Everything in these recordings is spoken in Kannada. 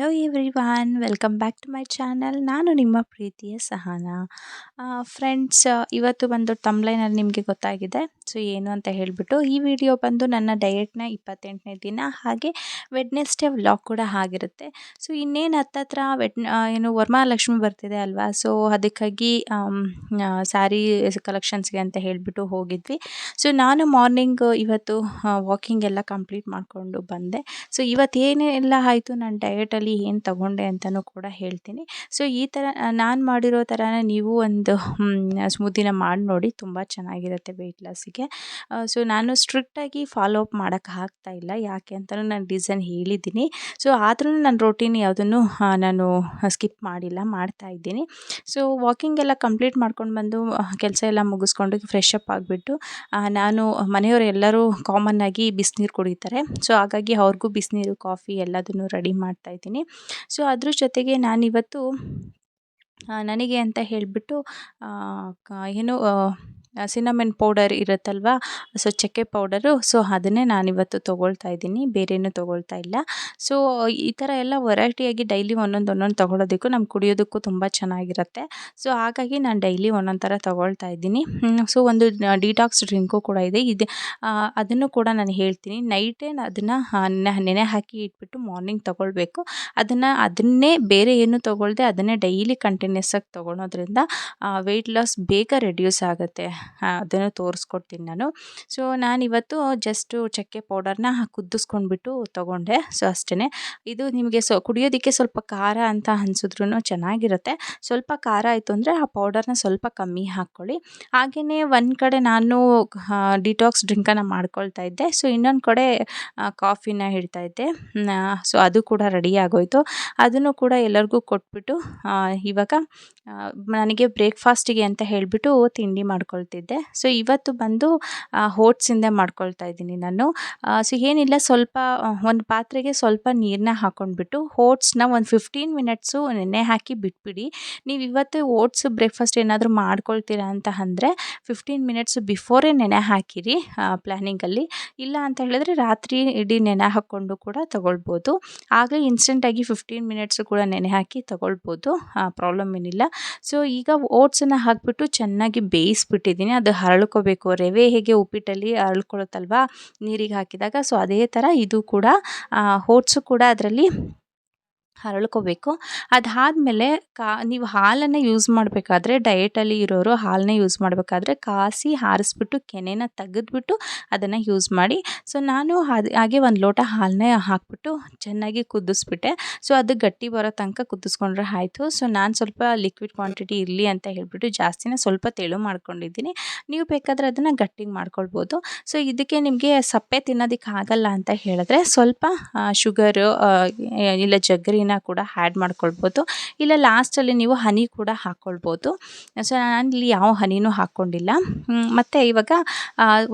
Hello everyone welcome back to my channel ನಾನು ನಿಮ್ಮ ಪ್ರೀತಿಯ ಸಹನಾ. ಫ್ರೆಂಡ್ಸ್ ಇವತ್ತು ಬಂದು ತಮ್ಲೈನಲ್ಲಿ ನಿಮಗೆ ಗೊತ್ತಾಗಿದೆ. ಸೊ ಏನು ಅಂತ ಹೇಳಿಬಿಟ್ಟು, ಈ ವಿಡಿಯೋ ಬಂದು ನನ್ನ ಡಯೆಟ್ನ ಇಪ್ಪತ್ತೆಂಟನೇ ದಿನ, ಹಾಗೆ ವೆಡ್ನೆಸ್ಡೇ ವ್ಲಾಗ್ ಕೂಡ ಆಗಿರುತ್ತೆ. ಸೊ ಇನ್ನೇನು ಹತ್ತತ್ರ ವೆಡ್ ಏನು ವರ್ಮಹಾಲಕ್ಷ್ಮಿ ಬರ್ತಿದೆ ಅಲ್ವಾ? ಸೊ ಅದಕ್ಕಾಗಿ ಸ್ಯಾರಿ ಕಲೆಕ್ಷನ್ಸ್ಗೆ ಅಂತ ಹೇಳಿಬಿಟ್ಟು ಹೋಗಿದ್ವಿ. ಸೊ ನಾನು ಮಾರ್ನಿಂಗ್ ಇವತ್ತು ವಾಕಿಂಗ್ ಎಲ್ಲ ಕಂಪ್ಲೀಟ್ ಮಾಡಿಕೊಂಡು ಬಂದೆ. ಸೊ ಇವತ್ತು ಏನೆಲ್ಲ ಆಯಿತು ನನ್ನ ಡಯಟಲ್ಲಿ ಏನು ತಗೊಂಡೆ ಅಂತಲೂ ಕೂಡ ಹೇಳ್ತೀನಿ. ಸೊ ಈ ಥರ ನಾನು ಮಾಡಿರೋ ಥರನೇ ನೀವು ಒಂದು ಸ್ಮೂದಿನ ಮಾಡಿ ನೋಡಿ. ತುಂಬ ಚೆನ್ನಾಗಿರುತ್ತೆ ವೆಯ್ಟ್ ಲಾಸಿಗೆ ಸೊ ನಾನು ಸ್ಟ್ರಿಕ್ಟಾಗಿ ಫಾಲೋ ಅಪ್ ಮಾಡೋಕ್ಕೆ ಆಗ್ತಾ ಇಲ್ಲ. ಯಾಕೆ ಅಂತಲೂ ನಾನು ರೀಸನ್ ಹೇಳಿದ್ದೀನಿ. ಸೊ ಆದ್ರೂ ನನ್ನ ರೊಟೀನ್ ಯಾವುದನ್ನು ನಾನು ಸ್ಕಿಪ್ ಮಾಡಿಲ್ಲ, ಮಾಡ್ತಾ ಇದ್ದೀನಿ. ಸೊ ವಾಕಿಂಗ್ ಎಲ್ಲ ಕಂಪ್ಲೀಟ್ ಮಾಡ್ಕೊಂಡು ಬಂದು ಕೆಲಸ ಎಲ್ಲ ಮುಗಿಸ್ಕೊಂಡು ಫ್ರೆಶ್ ಅಪ್ ಆಗಿಬಿಟ್ಟು ನಾನು ಮನೆಯವರು ಎಲ್ಲರೂ ಆಗಿ ಬಿಸಿನೀರು ಕುಡಿತಾರೆ. ಸೊ ಹಾಗಾಗಿ ಅವ್ರಿಗೂ ಬಿಸಿನೀರು ಕಾಫಿ ಎಲ್ಲದನ್ನು ರೆಡಿ ಮಾಡ್ತಾಯಿದ್ದೀನಿ ಸೊ ಅದ್ರ ಜೊತೆಗೆ ನಾನಿವತ್ತು ನನಗೆ ಅಂತ ಹೇಳಿಬಿಟ್ಟು ಏನು ಸಿನಮನ್ ಪೌಡರ್ ಇರುತ್ತಲ್ವಾ? ಸೊ, ಚಕ್ಕೆ ಪೌಡರು. ಸೊ, ಅದನ್ನೇ ನಾನಿವತ್ತು ತೊಗೊಳ್ತಾ ಇದ್ದೀನಿ. ಬೇರೇನೂ ತೊಗೊಳ್ತಾ ಇಲ್ಲ. ಸೊ, ಈ ಥರ ಎಲ್ಲ ವೆರೈಟಿಯಾಗಿ ಡೈಲಿ ಒಂದೊಂದು ಒಂದೊಂದು ತೊಗೊಳೋದಕ್ಕೂ ನಮ್ಮ ಕುಡಿಯೋದಕ್ಕೂ ತುಂಬ ಚೆನ್ನಾಗಿರುತ್ತೆ. ಸೊ, ಹಾಗಾಗಿ ನಾನು ಡೈಲಿ ಒಂದೊಂದು ಥರ ತೊಗೊಳ್ತಾ ಇದ್ದೀನಿ. ಸೊ, ಒಂದು ಡಿಟಾಕ್ಸ್ ಡ್ರಿಂಕು ಕೂಡ ಇದೆ. ಇದು ಅದನ್ನು ಕೂಡ ನಾನು ಹೇಳ್ತೀನಿ. ನೈಟೇ ಅದನ್ನು ನೆನೆ ಹಾಕಿ ಇಟ್ಬಿಟ್ಟು ಮಾರ್ನಿಂಗ್ ತೊಗೊಳ್ಬೇಕು. ಅದನ್ನು, ಅದನ್ನೇ ಬೇರೆ ಏನು ತೊಗೊಳ್ದೆ ಅದನ್ನೇ ಡೈಲಿ ಕಂಟಿನ್ಯೂಸ್ ಆಗಿ ತೊಗೊಳೋದ್ರಿಂದ ವೆಯ್ಟ್ ಲಾಸ್ ಬೇಗ ರೆಡ್ಯೂಸ್ ಆಗುತ್ತೆ. ಅದನ್ನು ತೋರಿಸ್ಕೊಡ್ತೀನಿ ನಾನು. ಸೊ ನಾನಿವತ್ತು ಜಸ್ಟು ಚಕ್ಕೆ ಪೌಡರ್ನ ಕುದಿಸ್ಕೊಂಡ್ಬಿಟ್ಟು ತೊಗೊಂಡೆ. ಸೊ ಅಷ್ಟೇ ಇದು ನಿಮಗೆ ಸೊ, ಕುಡಿಯೋದಕ್ಕೆ ಸ್ವಲ್ಪ ಖಾರ ಅಂತ ಅನ್ಸಿದ್ರೂ ಚೆನ್ನಾಗಿರುತ್ತೆ. ಸ್ವಲ್ಪ ಖಾರ ಆಯಿತು ಅಂದರೆ ಆ ಪೌಡರ್ನ ಸ್ವಲ್ಪ ಕಮ್ಮಿ ಹಾಕ್ಕೊಳ್ಳಿ. ಹಾಗೆಯೇ ಒಂದು ಕಡೆ ನಾನು ಡಿಟಾಕ್ಸ್ ಡ್ರಿಂಕನ್ನು ಮಾಡ್ಕೊಳ್ತಾ ಇದ್ದೆ. ಸೊ ಇನ್ನೊಂದು ಕಡೆ ಕಾಫಿನ ಹಿಡ್ತಾ ಇದ್ದೆ. ಸೊ ಅದು ಕೂಡ ರೆಡಿ ಆಗೋಯಿತು. ಅದನ್ನು ಕೂಡ ಎಲ್ಲರಿಗೂ ಕೊಟ್ಬಿಟ್ಟು ಇವಾಗ ನನಗೆ ಬ್ರೇಕ್ಫಾಸ್ಟಿಗೆ ಅಂತ ಹೇಳಿಬಿಟ್ಟು ತಿಂಡಿ ಮಾಡ್ಕೊಳ್ತಿದ್ದೆ ಸೊ ಇವತ್ತು ಬಂದು ಓಟ್ಸಿಂದ ಮಾಡ್ಕೊಳ್ತಾ ಇದ್ದೀನಿ ನಾನು. ಸೊ ಏನಿಲ್ಲ, ಸ್ವಲ್ಪ ಒಂದು ಪಾತ್ರೆಗೆ ಸ್ವಲ್ಪ ನೀರನ್ನ ಹಾಕೊಂಡ್ಬಿಟ್ಟು ಓಟ್ಸ್ನ ಒಂದು ಫಿಫ್ಟೀನ್ ಮಿನಿಟ್ಸು ನೆನೆ ಹಾಕಿ ಬಿಟ್ಬಿಡಿ. ನೀವು ಇವತ್ತು ಓಟ್ಸ್ ಬ್ರೇಕ್ಫಾಸ್ಟ್ ಏನಾದರೂ ಮಾಡ್ಕೊಳ್ತೀರಾ ಅಂತ ಅಂದರೆ ಫಿಫ್ಟೀನ್ ಮಿನಿಟ್ಸ್ ಬಿಫೋರೇ ನೆನೆ ಹಾಕಿರಿ ಪ್ಲ್ಯಾನಿಂಗಲ್ಲಿ ಇಲ್ಲ ಅಂತ ಹೇಳಿದ್ರೆ ರಾತ್ರಿ ಇಡೀ ನೆನೆ ಹಾಕ್ಕೊಂಡು ಕೂಡ ತೊಗೊಳ್ಬೋದು. ಆಗಲೇ ಇನ್ಸ್ಟೆಂಟಾಗಿ ಫಿಫ್ಟೀನ್ ಮಿನಿಟ್ಸು ಕೂಡ ನೆನೆ ಹಾಕಿ ತೊಗೊಳ್ಬೋದು ಪ್ರಾಬ್ಲಮ್ ಏನಿಲ್ಲ. ಸೊ ಈಗ ಓಟ್ಸನ್ನು ಹಾಕಿಬಿಟ್ಟು ಚೆನ್ನಾಗಿ ಬೇಯಿಸ್ಬಿಟ್ಟಿದ್ದೀನಿ ಅದು ಹರಳ್ಕೋಬೇಕು. ರವೆ ಹೇಗೆ ಉಪ್ಪಿಟ್ಟಲ್ಲಿ ಹರಳ್ಕೊಳ್ಳುತ್ತಲ್ವ? ನೀರಿಗೆ ಹಾಕಿದಾಗ. ಸೊ ಅದೇ ಥರ ಇದು ಕೂಡ ಓಟ್ಸು ಕೂಡ ಅದರಲ್ಲಿ ಹರಳ್ಕೋಬೇಕು. ಅದಾದಮೇಲೆ ಕಾ, ನೀವು ಹಾಲನ್ನು ಯೂಸ್ ಮಾಡಬೇಕಾದ್ರೆ ಡಯೆಟಲ್ಲಿ ಇರೋರು ಹಾಲನ್ನೇ ಯೂಸ್ ಮಾಡಬೇಕಾದ್ರೆ ಕಾಸಿ ಹಾರಿಸ್ಬಿಟ್ಟು ಕೆನೆನ ತೆಗೆದ್ಬಿಟ್ಟು ಅದನ್ನು ಯೂಸ್ ಮಾಡಿ. ಸೊ, ನಾನು ಹಾಗೆ ಒಂದು ಲೋಟ ಹಾಲನ್ನೇ ಹಾಕ್ಬಿಟ್ಟು ಚೆನ್ನಾಗಿ ಕುದಿಸ್ಬಿಟ್ಟೆ. ಸೊ, ಅದು ಗಟ್ಟಿ ಬರೋ ತನಕ ಕುದಿಸ್ಕೊಂಡ್ರೆ ಆಯಿತು. ಸೊ, ನಾನು ಸ್ವಲ್ಪ ಲಿಕ್ವಿಡ್ ಕ್ವಾಂಟಿಟಿ ಇರಲಿ ಅಂತ ಹೇಳಿಬಿಟ್ಟು ಜಾಸ್ತಿನೇ ಸ್ವಲ್ಪ ತೆಳು ಮಾಡ್ಕೊಂಡಿದ್ದೀನಿ. ನೀವು ಬೇಕಾದರೆ ಅದನ್ನು ಗಟ್ಟಿಗೆ ಮಾಡ್ಕೊಳ್ಬೋದು. ಸೊ, ಇದಕ್ಕೆ ನಿಮಗೆ ಸಪ್ಪೆ ತಿನ್ನೋದಕ್ಕೆ ಆಗಲ್ಲ ಅಂತ ಹೇಳಿದ್ರೆ ಸ್ವಲ್ಪ ಶುಗರು ಇಲ್ಲ ಜಗ್ಗರಿನ ಕೂಡ ಆ್ಯಡ್ ಮಾಡ್ಕೊಳ್ಬೋದು. ಇಲ್ಲ ಲಾಸ್ಟಲ್ಲಿ ನೀವು ಹನಿ ಕೂಡ ಹಾಕ್ಕೊಳ್ಬೋದು ಸೊ ನಾನು ಇಲ್ಲಿ ಯಾವ ಹನಿನೂ ಹಾಕ್ಕೊಂಡಿಲ್ಲ ಮತ್ತು ಇವಾಗ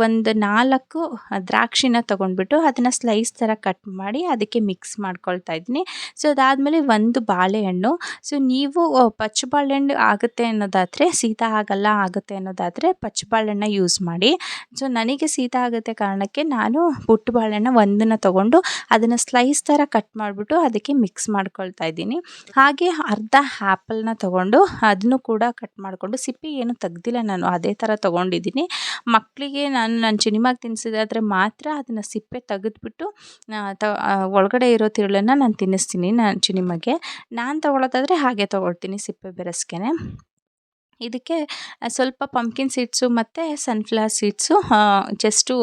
ಒಂದು ನಾಲ್ಕು ದ್ರಾಕ್ಷಿನ ತೊಗೊಂಡ್ಬಿಟ್ಟು ಅದನ್ನು ಸ್ಲೈಸ್ ಥರ ಕಟ್ ಮಾಡಿ ಅದಕ್ಕೆ ಮಿಕ್ಸ್ ಮಾಡ್ಕೊಳ್ತಾ ಇದ್ದೀನಿ. ಸೊ ಅದಾದಮೇಲೆ ಒಂದು ಬಾಳೆಹಣ್ಣು. ಸೊ ನೀವು ಪಚ್ಚ ಬಾಳೆಹಣ್ಣು ಆಗುತ್ತೆ ಅನ್ನೋದಾದರೆ, ಶೀತ ಆಗಲ್ಲ ಆಗುತ್ತೆ ಅನ್ನೋದಾದರೆ ಪಚ್ಚು ಬಾಳೆಹಣ್ಣ ಯೂಸ್ ಮಾಡಿ. ಸೊ ನನಗೆ ಶೀತ ಆಗುತ್ತೆ ಕಾರಣಕ್ಕೆ ನಾನು ಪುಟ್ಟು ಬಾಳೆಹಣ್ಣ ಒಂದನ್ನು ತೊಗೊಂಡು ಅದನ್ನು ಸ್ಲೈಸ್ ಥರ ಕಟ್ ಮಾಡಿಬಿಟ್ಟು ಅದಕ್ಕೆ ಮಿಕ್ಸ್ ಮಾಡ್ಕೊಳ್ತಾ ಇದ್ದೀನಿ. ಹಾಗೆ ಅರ್ಧ ಆ್ಯಪಲ್ನ ತೊಗೊಂಡು ಅದನ್ನು ಕೂಡ ಕಟ್ ಮಾಡಿಕೊಂಡು ಸಿಪ್ಪೆ ಏನು ತೆಗ್ದಿಲ್ಲ ನಾನು, ಅದೇ ಥರ ತೊಗೊಂಡಿದ್ದೀನಿ. ಮಕ್ಕಳಿಗೆ ನಾನು ನಾನು ಚಿನಿಮಾಗೆ ತಿನ್ನಿಸಿದಾದರೆ ಮಾತ್ರ ಅದನ್ನು ಸಿಪ್ಪೆ ತೆಗೆದ್ಬಿಟ್ಟು ತ ಒಳಗಡೆ ಇರೋ ತಿರುಳನ್ನು ನಾನು ತಿನ್ನಿಸ್ತೀನಿ ನಾನು ಸಿನಿಮಾಗೆ. ನಾನು ತೊಗೊಳೋದಾದರೆ ಹಾಗೆ ತೊಗೊಳ್ತೀನಿ ಸಿಪ್ಪೆ ಬೆರೆಸ್ಗೆ ಇದಕ್ಕೆ ಸ್ವಲ್ಪ ಪಂಪ್ಕಿನ್ ಸೀಡ್ಸು ಮತ್ತು ಸನ್ಫ್ಲವರ್ ಸೀಡ್ಸು ಜಸ್ಟು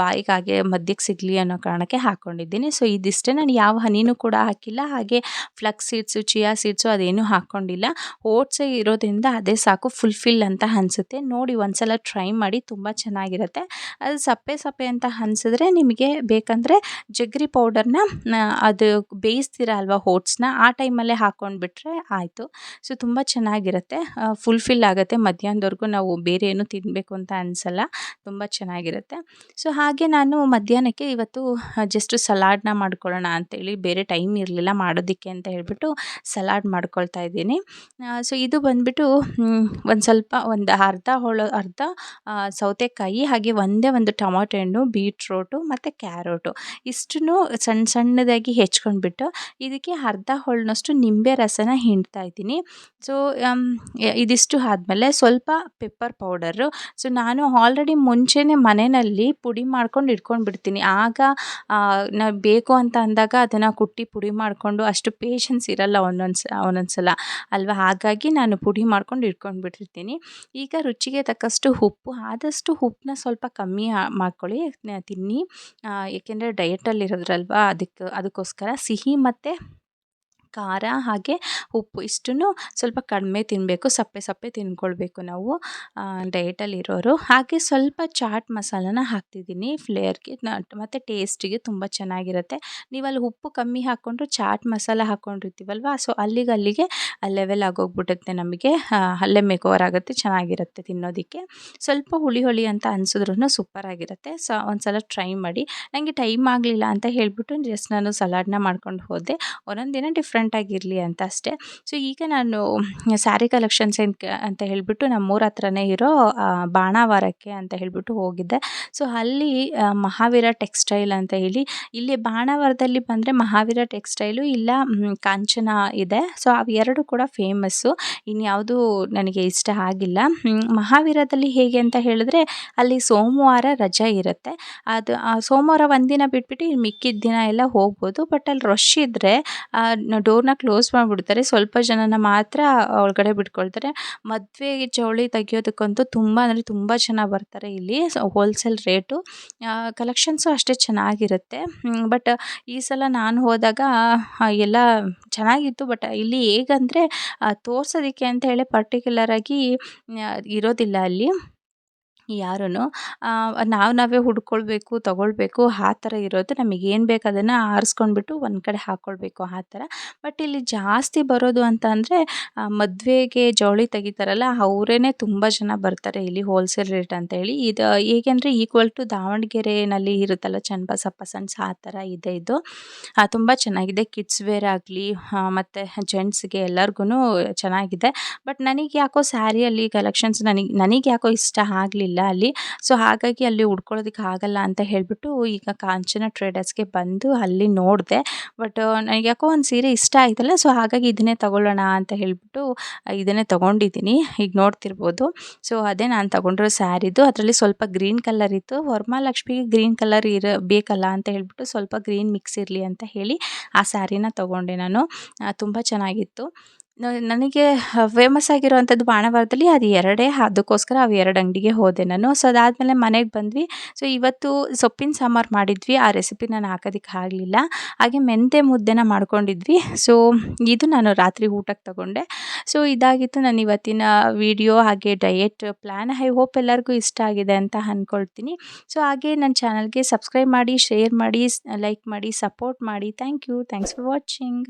ಬಾಯಿಗೆ ಹಾಗೆ ಮಧ್ಯಕ್ಕೆ ಸಿಗಲಿ ಅನ್ನೋ ಕಾರಣಕ್ಕೆ ಹಾಕ್ಕೊಂಡಿದ್ದೀನಿ ಸೊ ಇದಿಷ್ಟೇ. ನಾನು ಯಾವ ಹನಿನೂ ಕೂಡ ಹಾಕಿಲ್ಲ. ಹಾಗೆ ಫ್ಲಕ್ಸ್ ಸೀಡ್ಸು ಚಿಯಾ ಸೀಡ್ಸು ಅದೇನೂ ಹಾಕ್ಕೊಂಡಿಲ್ಲ ಓಟ್ಸೇ ಇರೋದ್ರಿಂದ ಅದೇ ಸಾಕು ಫುಲ್ಫಿಲ್ ಅಂತ ಅನಿಸುತ್ತೆ. ನೋಡಿ, ಒಂದ್ಸಲ ಟ್ರೈ ಮಾಡಿ ತುಂಬ ಚೆನ್ನಾಗಿರುತ್ತೆ. ಅದು ಸಪ್ಪೆ ಸಪ್ಪೆ ಅಂತ ಅನಿಸಿದ್ರೆ ನಿಮಗೆ ಬೇಕಂದರೆ ಜಗ್ರಿ ಪೌಡರ್ನ ಅದು ಬೇಯಿಸ್ತೀರ ಅಲ್ವಾ ಓಟ್ಸ್ನ ಆ ಟೈಮಲ್ಲೇ ಹಾಕ್ಕೊಂಡ್ಬಿಟ್ರೆ ಆಯಿತು. ಸೊ ತುಂಬ ಚೆನ್ನಾಗಿರುತ್ತೆ. ಫುಲ್ ಫುಲ್ಫಿಲ್ ಆಗುತ್ತೆ, ಮಧ್ಯಾಹ್ನದವರೆಗೂ ನಾವು ಬೇರೆ ಏನು ತಿನ್ನಬೇಕು ಅಂತ ಅನಿಸಲ್ಲ. ತುಂಬ ಚೆನ್ನಾಗಿರುತ್ತೆ. ಸೊ ಹಾಗೆ ನಾನು ಮಧ್ಯಾಹ್ನಕ್ಕೆ ಇವತ್ತು ಜಸ್ಟ್ ಸಲಾಡ್ನ ಮಾಡ್ಕೊಳ್ಳೋಣ ಅಂತೇಳಿ ಬೇರೆ ಟೈಮ್ ಇರಲಿಲ್ಲ ಮಾಡೋದಕ್ಕೆ ಅಂತ ಹೇಳಿಬಿಟ್ಟು ಸಲಾಡ್ ಮಾಡ್ಕೊಳ್ತಾ ಇದ್ದೀನಿ. ಸೊ ಇದು ಬಂದುಬಿಟ್ಟು ಒಂದು ಸ್ವಲ್ಪ ಒಂದು ಅರ್ಧ ಹೊಳ, ಅರ್ಧ ಸೌತೆಕಾಯಿ, ಹಾಗೆ ಒಂದೇ ಒಂದು ಟೊಮಾಟೊ ಹಣ್ಣು, ಬೀಟ್ರೋಟು ಮತ್ತು ಕ್ಯಾರೋಟು. ಇಷ್ಟನ್ನು ಸಣ್ಣ ಸಣ್ಣದಾಗಿ ಹೆಚ್ಕೊಂಡ್ಬಿಟ್ಟು ಇದಕ್ಕೆ ಅರ್ಧ ಹೊಳನಷ್ಟು ನಿಂಬೆ ರಸನ ಹಿಂಡ್ತಾ ಇದ್ದೀನಿ. ಸೊ ಇದಿಷ್ಟು ಆದಮೇಲೆ ಸ್ವಲ್ಪ ಪೆಪ್ಪರ್ ಪೌಡರು. ಸೊ, ನಾನು ಆಲ್ರೆಡಿ ಮುಂಚೆನೇ ಮನೆಯಲ್ಲಿ ಪುಡಿ ಮಾಡ್ಕೊಂಡು ಇಟ್ಕೊಂಡು ಬಿಡ್ತೀನಿ ಆಗ ನಾವು ಬೇಕು ಅಂತ ಅಂದಾಗ ಅದನ್ನು ಕುಟ್ಟಿ ಪುಡಿ ಮಾಡಿಕೊಂಡು ಅಷ್ಟು ಪೇಷನ್ಸ್ ಇರಲ್ಲ ಒಂದೊಂದು ಸ ಒಂದೊಂದು ಸಲ ಅಲ್ವಾ? ಹಾಗಾಗಿ ನಾನು ಪುಡಿ ಮಾಡ್ಕೊಂಡು ಇಟ್ಕೊಂಡು ಬಿಟ್ಟಿರ್ತೀನಿ ಈಗ ರುಚಿಗೆ ತಕ್ಕಷ್ಟು ಉಪ್ಪು, ಆದಷ್ಟು ಉಪ್ಪನ್ನ ಸ್ವಲ್ಪ ಕಮ್ಮಿ ಮಾಡ್ಕೊಳ್ಳಿ. ತಿನ್ನಿ. ಏಕೆಂದರೆ ಡಯಟಲ್ಲಿ ಇರೋದ್ರಲ್ವ ಅದಕ್ಕೆ, ಅದಕ್ಕೋಸ್ಕರ ಸಿಹಿ ಮತ್ತು ಖಾರ ಹಾಗೆ ಉಪ್ಪು ಇಷ್ಟನ್ನು ಸ್ವಲ್ಪ ಕಡಿಮೆ ತಿನ್ನಬೇಕು ಸಪ್ಪೆ ಸಪ್ಪೆ ತಿನ್ಕೊಳ್ಬೇಕು ನಾವು ಡಯಟಲ್ಲಿರೋರು ಹಾಗೆ ಸ್ವಲ್ಪ ಚಾಟ್ ಮಸಾಲನ ಹಾಕ್ತಿದ್ದೀನಿ ಫ್ಲೇರ್ಗೆ ಮತ್ತು ಟೇಸ್ಟಿಗೆ ತುಂಬ ಚೆನ್ನಾಗಿರುತ್ತೆ. ನೀವು ಅಲ್ಲಿ ಉಪ್ಪು ಕಮ್ಮಿ ಹಾಕ್ಕೊಂಡ್ರು ಚಾಟ್ ಮಸಾಲ ಹಾಕ್ಕೊಂಡಿರ್ತೀವಲ್ವ ಸೊ ಅಲ್ಲಿಗೆ ಅಲ್ಲಿಗೆ ಲೆವೆಲ್ ಆಗೋಗ್ಬಿಡುತ್ತೆ ನಮಗೆ ಅಲ್ಲೇ ಮೇಕೋವರ್ ಆಗುತ್ತೆ, ಚೆನ್ನಾಗಿರುತ್ತೆ ತಿನ್ನೋದಕ್ಕೆ. ಸ್ವಲ್ಪ ಹುಳಿ ಹುಳಿ ಅಂತ ಅನ್ಸಿದ್ರು ಸೂಪರಾಗಿರುತ್ತೆ ಸೊ ಒಂದು ಸಲ ಟ್ರೈ ಮಾಡಿ. ನನಗೆ ಟೈಮ್ ಆಗಲಿಲ್ಲ ಅಂತ ಹೇಳಿಬಿಟ್ಟು ಜಸ್ಟ್ ನಾನು ಸಲಾಡ್ನ ಮಾಡ್ಕೊಂಡು ಹೋದೆ. ಒಂದೊಂದು ದಿನ ಡಿಫ್ರೆಂಟ್ ಡಿಫ್ರೆಂಟಾಗಿರಲಿ ಅಂತ ಅಷ್ಟೇ. ಸೊ ಈಗ ನಾನು ಸ್ಯಾರಿ ಕಲೆಕ್ಷನ್ಸ್ ಅಂತ ಹೇಳಿಬಿಟ್ಟು ನಮ್ಮೂರ ಹತ್ರನೇ ಇರೋ ಬಾಣಾವಾರಕ್ಕೆ ಅಂತ ಹೇಳಿಬಿಟ್ಟು ಹೋಗಿದ್ದೆ. ಸೊ ಅಲ್ಲಿ ಮಹಾವೀರ ಟೆಕ್ಸ್ಟೈಲ್ ಅಂತ ಹೇಳಿ, ಇಲ್ಲಿ ಬಾಣಾವರದಲ್ಲಿ ಬಂದರೆ ಮಹಾವೀರ ಟೆಕ್ಸ್ಟೈಲು ಇಲ್ಲ ಕಾಂಚನ ಇದೆ. ಸೊ ಅವೆರಡು ಕೂಡ ಫೇಮಸ್ಸು ಇನ್ಯಾವುದು ನನಗೆ ಇಷ್ಟ ಆಗಿಲ್ಲ. ಮಹಾವೀರದಲ್ಲಿ ಹೇಗೆ ಅಂತ ಹೇಳಿದ್ರೆ, ಅಲ್ಲಿ ಸೋಮವಾರ ರಜೆ ಇರುತ್ತೆ. ಅದು ಸೋಮವಾರ ಒಂದಿನ ಬಿಟ್ಬಿಟ್ಟು ಮಿಕ್ಕಿದ ದಿನ ಎಲ್ಲ ಹೋಗ್ಬೋದು. ಬಟ್ ಅಲ್ಲಿ ರಶ್ ಇದ್ದರೆ ಡೋರ್ನ ಕ್ಲೋಸ್ ಮಾಡಿಬಿಡ್ತಾರೆ. ಸ್ವಲ್ಪ ಜನನ ಮಾತ್ರ ಒಳಗಡೆ ಬಿಟ್ಕೊಳ್ತಾರೆ. ಮದುವೆ ಚೌಳಿ ತೆಗಿಯೋದಕ್ಕಂತೂ ತುಂಬ ಅಂದರೆ ತುಂಬ ಜನ ಬರ್ತಾರೆ ಇಲ್ಲಿ. ಹೋಲ್ಸೇಲ್ ರೇಟು ಕಲೆಕ್ಷನ್ಸು ಅಷ್ಟೇ ಚೆನ್ನಾಗಿರುತ್ತೆ. ಬಟ್ ಈ ಸಲ ನಾನು ಹೋದಾಗ ಎಲ್ಲ ಚೆನ್ನಾಗಿತ್ತು. ಬಟ್ ಇಲ್ಲಿ ಹೇಗಂದರೆ ತೋರ್ಸೋದಕ್ಕೆ ಅಂತ ಹೇಳಿ ಪರ್ಟಿಕ್ಯುಲರಾಗಿ ಇರೋದಿಲ್ಲ ಅಲ್ಲಿ. ಯಾರೂ ನಾವು ನಾವೇ ಹುಡ್ಕೊಳ್ಬೇಕು, ತೊಗೊಳ್ಬೇಕು, ಆ ಥರ ಇರೋದು ನಮಗೆ ಏನು ಬೇಕು ಅದನ್ನು ಆರಿಸ್ಕೊಂಡ್ಬಿಟ್ಟು ಒಂದು ಕಡೆ ಹಾಕ್ಕೊಳ್ಬೇಕು ಆ ಥರ. ಬಟ್ ಇಲ್ಲಿ ಜಾಸ್ತಿ ಬರೋದು ಅಂತ ಅಂದರೆ ಮದುವೆಗೆ ಜವಳಿ ತೆಗಿತಾರಲ್ಲ ಅವರೇ ತುಂಬ ಜನ ಬರ್ತಾರೆ ಇಲ್ಲಿ ಹೋಲ್ಸೇಲ್ ರೇಟ್ ಅಂತೇಳಿ ಇದು, ಹೇಗೆ ಈಕ್ವಲ್ ಟು ದಾವಣಗೆರೆನಲ್ಲಿ ಇರುತ್ತಲ್ಲ ಚನ್ನಬಸಪ್ಪ ಸಣ್ಸ್ ಆ ಥರ ಇದೆ ಇದು. ತುಂಬ ಚೆನ್ನಾಗಿದೆ. ಕಿಡ್ಸ್ ವೇರ್ ಆಗಲಿ ಮತ್ತು ಜೆಂಟ್ಸ್ಗೆ ಎಲ್ಲರಿಗೂ ಚೆನ್ನಾಗಿದೆ. ಬಟ್ ನನಗೆ ಯಾಕೋ ಸ್ಯಾರಿಯಲ್ಲಿ ಕಲೆಕ್ಷನ್ಸ್ ನನಗೆ ನನಗೆ ಯಾಕೋ ಇಷ್ಟ ಆಗಲಿಲ್ಲ. ಅಲ್ಲಿ. ಸೊ ಹಾಗಾಗಿ ಅಲ್ಲಿ ಉಡ್ಕೊಳ್ಳೋದಕ್ಕೆ ಆಗಲ್ಲ ಅಂತ ಹೇಳಿಬಿಟ್ಟು ಈಗ ಕಾಂಚನ ಟ್ರೇಡರ್ಸ್ಗೆ ಬಂದು ಅಲ್ಲಿ ನೋಡಿದೆ. ಬಟ್ ನನಗೆ ಯಾಕೋ ಒಂದು ಸೀರೆ ಇಷ್ಟ ಆಯ್ತಲ್ಲ ಸೊ ಹಾಗಾಗಿ ಇದನ್ನೇ ತಗೊಳ್ಳೋಣ ಅಂತ ಹೇಳಿಬಿಟ್ಟು ಇದನ್ನೇ ತೊಗೊಂಡಿದ್ದೀನಿ. ಈಗ ನೋಡ್ತಿರ್ಬೋದು. ಸೊ ಅದೇ ನಾನು ತೊಗೊಂಡಿರೋ ಸ್ಯಾರಿದು. ಅದರಲ್ಲಿ ಸ್ವಲ್ಪ ಗ್ರೀನ್ ಕಲರ್ ಇತ್ತು. ವರಮಹಾಲಕ್ಷ್ಮಿಗೆ ಗ್ರೀನ್ ಕಲರ್ ಇರ, ಬೇಕಲ್ಲ ಅಂತ ಹೇಳಿಬಿಟ್ಟು ಸ್ವಲ್ಪ ಗ್ರೀನ್ ಮಿಕ್ಸ್ ಇರಲಿ ಅಂತ ಹೇಳಿ ಆ ಸ್ಯಾರಿನ ತೊಗೊಂಡೆ ನಾನು. ತುಂಬ ಚೆನ್ನಾಗಿತ್ತು. ನನಗೆ ಫೇಮಸ್ ಆಗಿರುವಂಥದ್ದು ಬಾಣಾವರದಲ್ಲಿ ಅದು ಎರಡೇ, ಅದಕ್ಕೋಸ್ಕರ ಅವು ಎರಡು ಅಂಗಡಿಗೆ ಹೋದೆ ನಾನು. ಸೊ ಅದಾದಮೇಲೆ ಮನೆಗೆ ಬಂದ್ವಿ. ಸೊ ಇವತ್ತು ಸೊಪ್ಪಿನ ಸಾಂಬಾರು ಮಾಡಿದ್ವಿ. ಆ ರೆಸಿಪಿ ನಾನು ಹಾಕೋದಕ್ಕೆ ಆಗಲಿಲ್ಲ. ಹಾಗೆ ಮೆಂತೆ ಮುದ್ದೆನ ಮಾಡ್ಕೊಂಡಿದ್ವಿ. ಸೊ ಇದು ನಾನು ರಾತ್ರಿ ಊಟಕ್ಕೆ ತಗೊಂಡೆ. ಸೊ ಇದಾಗಿತ್ತು ನಾನು ಇವತ್ತಿನ ವಿಡಿಯೋ ಹಾಗೆ ಡಯೆಟ್ ಪ್ಲ್ಯಾನ್ ಐ ಹೋಪ್ ಎಲ್ಲರಿಗೂ ಇಷ್ಟ ಆಗಿದೆ ಅಂತ ಅಂದ್ಕೊಳ್ತೀನಿ ಸೊ ಹಾಗೆ ನನ್ನ ಚಾನಲ್ಗೆ ಸಬ್ಸ್ಕ್ರೈಬ್ ಮಾಡಿ ಶೇರ್ ಮಾಡಿ ಲೈಕ್ ಮಾಡಿ ಸಪೋರ್ಟ್ ಮಾಡಿ. Thank you thanks for watching